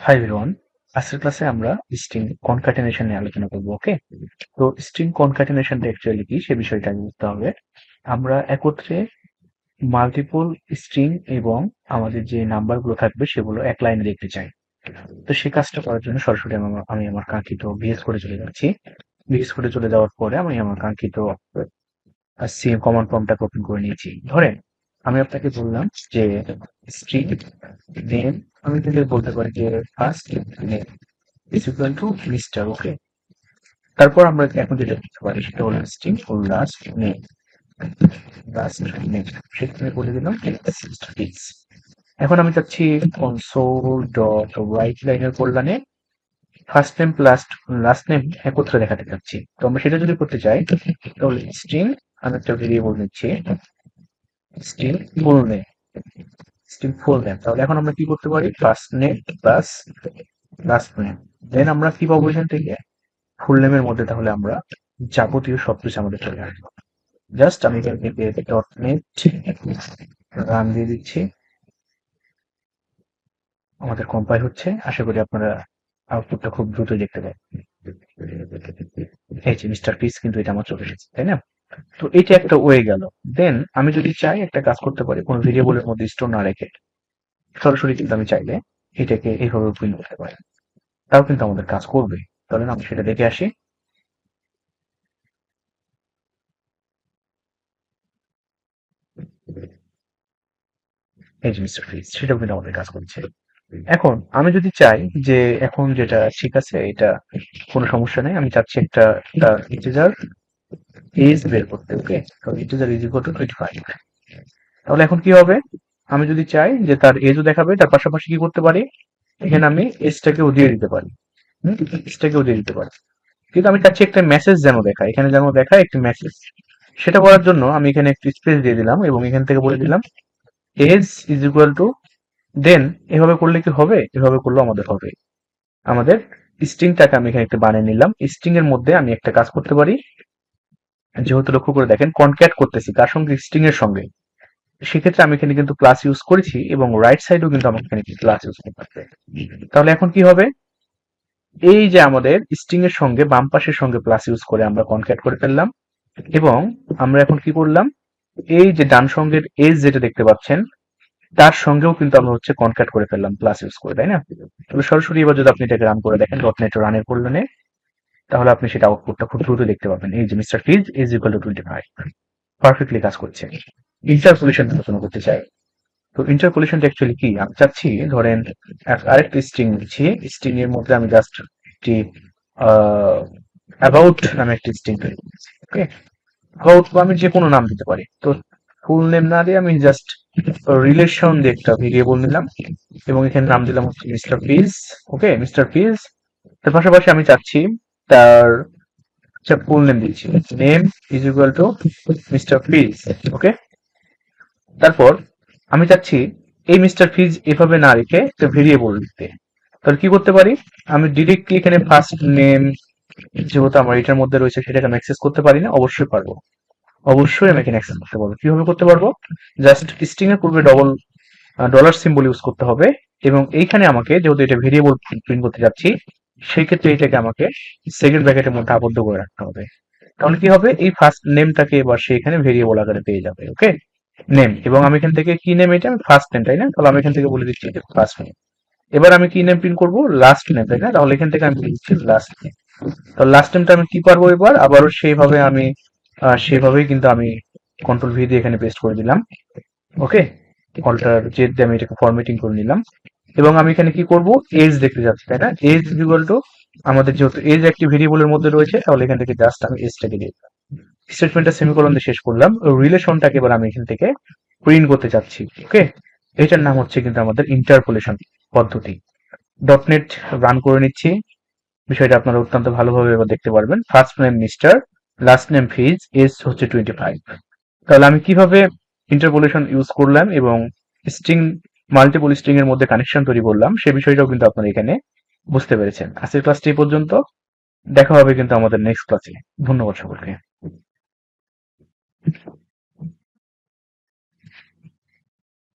Hi everyone আজকের ক্লাসে আমরা স্ট্রিং কনকাটেনেশন নিয়ে আলোচনা করব ওকে তো স্ট্রিং কনকাটেনেশনটা অ্যাকচুয়ালি কি? সে বিষয়টা বুঝতে হবে। আমরা একত্রে মাল্টিপল স্ট্রিং এবং আমাদের যে নাম্বারগুলো থাকবে সেগুলো এক লাইনে দেখতে চাই। তো সেই কাজটা করার জন্য সরাসরি আমি আমার কাঙ্ক্ষিত বিএস করে চলে যাচ্ছি। বিএস করে চলে যাওয়ার পরে আমি আমার কাঙ্ক্ষিত সিএম কমান্ড ফর্মটাকে ওপেন করে নিয়েছি। ধরেন, আমি আপনাকে বললাম যে স্ট্রিং নেম আমি কিন্তু বলতে পারি যে first name is equal to mister okay তারপর আমরা এখন যেটা করতে পারি সেটা হলো স্ট্রিং ও লাস্ট নেম লাস্ট নেম সেখানে বলে দিলাম স্ট্রিংস এখন আমি চাচ্ছি কনসোল ডট রাইট লাইনের কল্যাণে first name plus last name একত্রে দেখাতে চাচ্ছি। তো আমরা সেটা যদি করতে চাই, তাহলে স্ট্রিং আমি একটা ভেরিয়েবল নিচ্ছি। String full name string full name তাহলে এখন আমরা কি করতে পারি? First name plus last name then আমরা কি পাবো এখান থেকে? ফুল নেমের মধ্যে তাহলে আমরা যাবতীয় সবকিছু আমাদের চলে আসবে। জাস্ট আমি এখান থেকে ডট নেট রান দিয়ে দিচ্ছি। আমাদের কম্পাইল হচ্ছে। আশা করি আপনারা আউটপুটটা খুব দ্রুত দেখতে পাবেন এই যে মিস্টার পিস কিন্তু এটা আমার চলে এসেছে তাই না? তো এটা একটা ওয়ে গেল। দেন আমি যদি চাই একটা কাজ করতে পারি, কোনো ভেরিয়েবলের মধ্যে স্টোর না রেখে, সরাসরি কিন্তু আমি চাইলে এটাকে এইভাবে প্রিন্ট করতে পারি। তাও কিন্তু আমাদের কাজ করবে। তাহলে আমি সেটা দেখে আসি। ফিজ সেটাও কিন্তু আমাদের কাজ করছে। এখন আমি যদি চাই যে এখন যেটা ঠিক আছে, এটা কোনো সমস্যা নেই। আমি চাচ্ছি একটা ইন্টিজার এজ বের করতে okay integer is equal to twenty five তাহলে এখন কি হবে? আমি যদি চাই যে তার এজও দেখাবে, তার পাশাপাশি কি করতে পারি? এখানে আমি এজটাকেও দিয়ে দিতে পারি। এজটাকেও দিয়ে দিতে পারি। কিন্তু আমি চাচ্ছি একটা মেসেজ যেন দেখায়। এখানে যেন দেখায় একটি মেসেজ সেটা করার জন্য আমি এখানে একটি স্পেস দিয়ে দিলাম এবং এখান থেকে বলে দিলাম age is equal to then এভাবে করলে কি হবে? এভাবে করলেও আমাদের হবে। আমাদের স্ট্রিংটাকে আমি এখানে একটা বানিয়ে নিলাম। স্ট্রিং এর মধ্যে আমি একটা কাজ করতে পারি। যেহেতু লক্ষ্য করে দেখেন কনক্যাট করতেছি কার সঙ্গে স্ট্রিং এর সঙ্গে। সেক্ষেত্রে আমি এখানে কিন্তু ক্লাস ইউজ করেছি এবং রাইট সাইডেও কিন্তু আমাকে এখানে ক্লাস ইউজ করতে হবে। তাহলে এখন কি হবে? এই যে আমাদের স্ট্রিং এর সঙ্গে বাম পাশের সঙ্গে প্লাস ইউজ করে আমরা কনক্যাট করে ফেললাম এবং আমরা এখন কি করলাম? এই যে ডান সঙ্গের এজ যেটা দেখতে পাচ্ছেন, তার সঙ্গেও কিন্তু আমরা হচ্ছে কনক্যাট করে ফেললাম প্লাস ইউজ করে, তাই না? তবে সরাসরি এবার যদি আপনি এটাকে রান করে দেখেন ডট নেট রানের করলেনে তাহলে আপনি সেটা আউটপুটটা খুব দ্রুত দেখতে পাবেন এই যে mister Fizz is equal to twenty five perfectly কাজ করছে। ইন্টারপোলেশন আলোচনা করতে চাই। তো ইন্টারপোলেশনটা অ্যাকচুয়ালি কি? আমি চাচ্ছি, ধরেন আরেকটি স্ট্রিং নিচ্ছি স্ট্রিং এর মধ্যে আমি জাস্ট একটি অ্যাবাউট নামে একটি স্ট্রিং তৈরি করছি ওকে অ্যাবাউট আমি যে কোনো নাম দিতে পারি। তো ফুল নেম না দিয়ে আমি জাস্ট রিলেশন দিয়ে একটা ভেরিয়েবল নিলাম এবং এখানে নাম দিলাম হচ্ছে mister peace okay mister peace তার পাশাপাশি আমি চাচ্ছি তার আচ্ছা ফুল নেম দিচ্ছি name is equal to mister Fizz okay তারপর আমি চাচ্ছি এই মিস্টার ফিজ এভাবে না রেখে একটা ভেরিয়েবল লিখতে। তাহলে কি করতে পারি? আমি ডিরেক্টলি এখানে ফার্স্ট নেম যেহেতু আমার এটার মধ্যে রয়েছে, সেটাকে আমি অ্যাক্সেস করতে পারি না, অবশ্যই পারব। অবশ্যই আমি এখানে অ্যাক্সেস করতে পারব। কীভাবে করতে পারব? জাস্ট স্ট্রিং এর পূর্বে ডবল ডলার সিম্বল ইউজ করতে হবে এবং এইখানে আমাকে যেহেতু এটা ভেরিয়েবল প্রিন্ট করতে যাচ্ছি সেই ক্ষেত্রে এটাকে আমাকে সেকেন্ড ব্র্যাকেটের মধ্যে আবদ্ধ করে রাখতে হবে। তাহলে কি হবে? এই ফার্স্ট নেমটাকে এবার সে এখানে ভেরিয়েবল আকারে পেয়ে যাবে ওকে নেম এবং আমি এখান থেকে কি নেম এটা ফার্স্ট নেম তাই না? তাহলে আমি এখান থেকে বলে দিচ্ছি ফার্স্ট নেম এবার আমি কি নেম প্রিন্ট করব? লাস্ট নেম তাই না? তাহলে এখান থেকে আমি বলে দিচ্ছি লাস্ট নেম তো লাস্ট নেমটা আমি কি পারব এবার? আবারও সেইভাবে আমি সেভাবেই কিন্তু আমি কন্ট্রোল ভি দিয়ে এখানে পেস্ট করে দিলাম ওকে অল্টার জেড দিয়ে আমি এটাকে ফরম্যাটিং করে নিলাম। এবং আমি এখানে কি করব? এজ দেখতে যাচ্ছি, তাই না? এজ ইকুয়াল টু আমাদের যেহেতু এজ একটি ভেরিয়েবলের মধ্যে রয়েছে, তাহলে এখান থেকে জাস্ট আমি এজটাকে দিয়ে স্টেটমেন্টটা সেমিকোলন দিয়ে শেষ করলাম। রিলেশনটাকে এবার আমি এখান থেকে প্রিন্ট করতে চাচ্ছি ওকে এটার নাম হচ্ছে কিন্তু আমাদের ইন্টারপোলেশন পদ্ধতি। ডট নেট রান করে নিচ্ছি। বিষয়টা আপনারা অত্যন্ত ভালোভাবে এবার দেখতে পারবেন। First name mister last name Fizz age হচ্ছে টোয়েন্টি ফাইভ তাহলে আমি কীভাবে ইন্টারপোলেশন ইউজ করলাম এবং স্ট্রিং মাল্টিপল স্ট্রিং এর মধ্যে কানেকশন তৈরি করলাম, সে বিষয়টাও কিন্তু আপনারা এখানে বুঝতে পেরেছেন। আজকের ক্লাসটি পর্যন্ত। দেখা হবে কিন্তু আমাদের নেক্সট ক্লাসে ধন্যবাদ সকলকে।